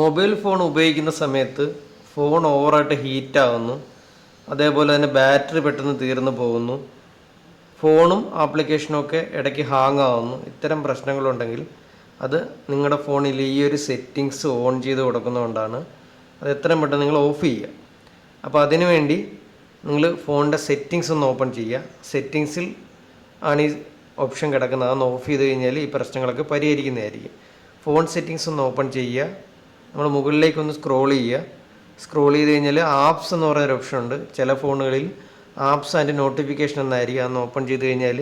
Mobile phone ഉപയോഗിക്കുന്ന സമയത്ത് phone ഓവറായിട്ട് ഹീറ്റ് ആവുന്നു. അതേപോലെ തന്നെ ബാറ്ററി പെട്ടെന്ന് തീർന്നു പോകുന്നു. ഫോണും ആപ്ലിക്കേഷനും ഒക്കെ ഇടയ്ക്ക് ഹാങ് ആവുന്നു. ഇത്തരം പ്രശ്നങ്ങളുണ്ടെങ്കിൽ അത് നിങ്ങളുടെ ഫോണിൽ ഈ ഒരു സെറ്റിങ്സ് ഓൺ ചെയ്ത് കൊടുക്കുന്നതുകൊണ്ടാണ് അത് എത്രയും പെട്ടെന്ന് നിങ്ങൾ ഓഫ് ചെയ്യുക. അപ്പോൾ അതിനുവേണ്ടി നിങ്ങൾ ഫോണിന്റെ സെറ്റിങ്സ് ഒന്ന് ഓപ്പൺ ചെയ്യുക. സെറ്റിങ്സിൽ ആണ് ഈ ഓപ്ഷൻ കിടക്കുന്നത്. അതൊന്ന് ഓഫ് ചെയ്ത് കഴിഞ്ഞാൽ ഈ പ്രശ്നങ്ങളൊക്കെ പരിഹരിക്കുന്നതായിരിക്കും. ഫോൺ സെറ്റിങ്സ് ഒന്ന് ഓപ്പൺ ചെയ്യുക. നമ്മൾ മുകളിലേക്ക് ഒന്ന് സ്ക്രോൾ ചെയ്യുക. സ്ക്രോൾ ചെയ്ത് കഴിഞ്ഞാൽ ആപ്സ് എന്ന് പറയുന്ന ഒരു ഓപ്ഷൻ ഉണ്ട്. ചില ഫോണുകളിൽ ആപ്സ് ആൻഡ് നോട്ടിഫിക്കേഷൻ എന്നായിരിക്കും. അതൊന്ന് ഓപ്പൺ ചെയ്ത് കഴിഞ്ഞാൽ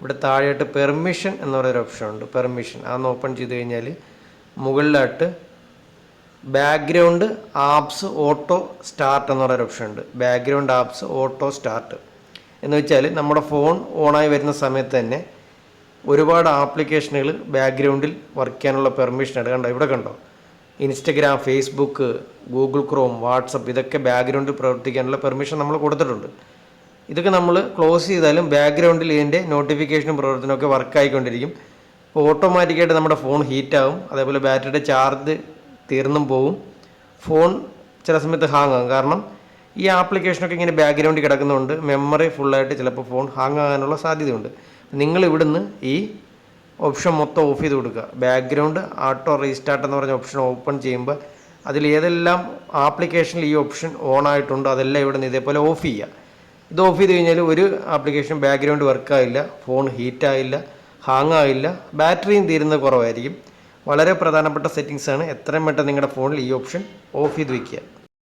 ഇവിടെ താഴെയായിട്ട് പെർമിഷൻ എന്ന് പറയുന്ന ഓപ്ഷൻ ഉണ്ട്. പെർമിഷൻ അതൊന്ന് ഓപ്പൺ ചെയ്ത് കഴിഞ്ഞാൽ മുകളിലായിട്ട് ബാക്ക്ഗ്രൗണ്ട് ആപ്സ് ഓട്ടോ സ്റ്റാർട്ട് എന്ന് പറയുന്ന ഓപ്ഷൻ ഉണ്ട്. ബാക്ക്ഗ്രൗണ്ട് ആപ്സ് ഓട്ടോ സ്റ്റാർട്ട് എന്ന് വെച്ചാൽ നമ്മുടെ ഫോൺ ഓണായി വരുന്ന സമയത്ത് തന്നെ ഒരുപാട് ആപ്ലിക്കേഷനുകൾ ബാക്ക്ഗ്രൗണ്ടിൽ വർക്ക് ചെയ്യാനുള്ള പെർമിഷൻ ഉണ്ട്. കണ്ടോ? ഇവിടെ കണ്ടോ? Instagram Facebook Google Chrome WhatsApp ഇതൊക്കെ ബാക്ക്ഗ്രൗണ്ടിൽ പ്രവർത്തിക്കാനുള്ള പെർമിഷൻ നമ്മൾ കൊടുത്തിട്ടുണ്ട്. ഇതൊക്കെ നമ്മൾ ക്ലോസ് ചെയ്താലും ബാക്ക്ഗ്രൗണ്ടിൽ ഇതിന്റെ നോട്ടിഫിക്കേഷനും പ്രവർത്തനമൊക്കെ വർക്ക് ആയിക്കൊണ്ടിരിക്കും. അപ്പോൾ ഓട്ടോമാറ്റിക്കായിട്ട് നമ്മുടെ ഫോൺ ഹീറ്റാവും അതേപോലെ ബാറ്ററിയുടെ ചാർജ് തീർന്നും പോവും. ഫോൺ ചില സമയത്ത് ഹാങ് ആകും. കാരണം ഈ ആപ്ലിക്കേഷനൊക്കെ ഇങ്ങനെ ബാക്ക്ഗ്രൗണ്ടിൽ കിടക്കുന്നതുകൊണ്ട് മെമ്മറി ഫുള്ളായിട്ട് ചിലപ്പോൾ ഫോൺ ഹാങ് ആകാനുള്ള സാധ്യതയുണ്ട്. നിങ്ങൾ ഇവിടുന്ന് ഈ ഓപ്ഷൻ മൊത്തം ഓഫ് ചെയ്ത് കൊടുക്കുക. ബാക്ക്ഗ്രൗണ്ട് ആട്ടോ റീസ്റ്റാർട്ട് എന്ന് പറഞ്ഞ ഓപ്ഷൻ ഓപ്പൺ ചെയ്യുമ്പോൾ അതിൽ ഏതെല്ലാം ആപ്ലിക്കേഷനിൽ ഈ ഓപ്ഷൻ ഓൺ ആയിട്ടുണ്ടോ അതെല്ലാം ഇവിടെ നിന്ന് ഇതേപോലെ ഓഫ് ചെയ്യുക. ഇത് ഓഫ് ചെയ്ത് കഴിഞ്ഞാൽ ഒരു ആപ്ലിക്കേഷൻ ബാക്ക്ഗ്രൗണ്ട് വർക്ക് ആയില്ല ഫോൺ ഹീറ്റ് ആയില്ല ഹാങ് ആയില്ല ബാറ്ററിയും തീരുന്നത് കുറവായിരിക്കും. വളരെ പ്രധാനപ്പെട്ട സെറ്റിങ്സാണ് എത്രയും പെട്ടെന്ന് നിങ്ങളുടെ ഫോണിൽ ഈ ഓപ്ഷൻ ഓഫ് ചെയ്ത് വെക്കുക.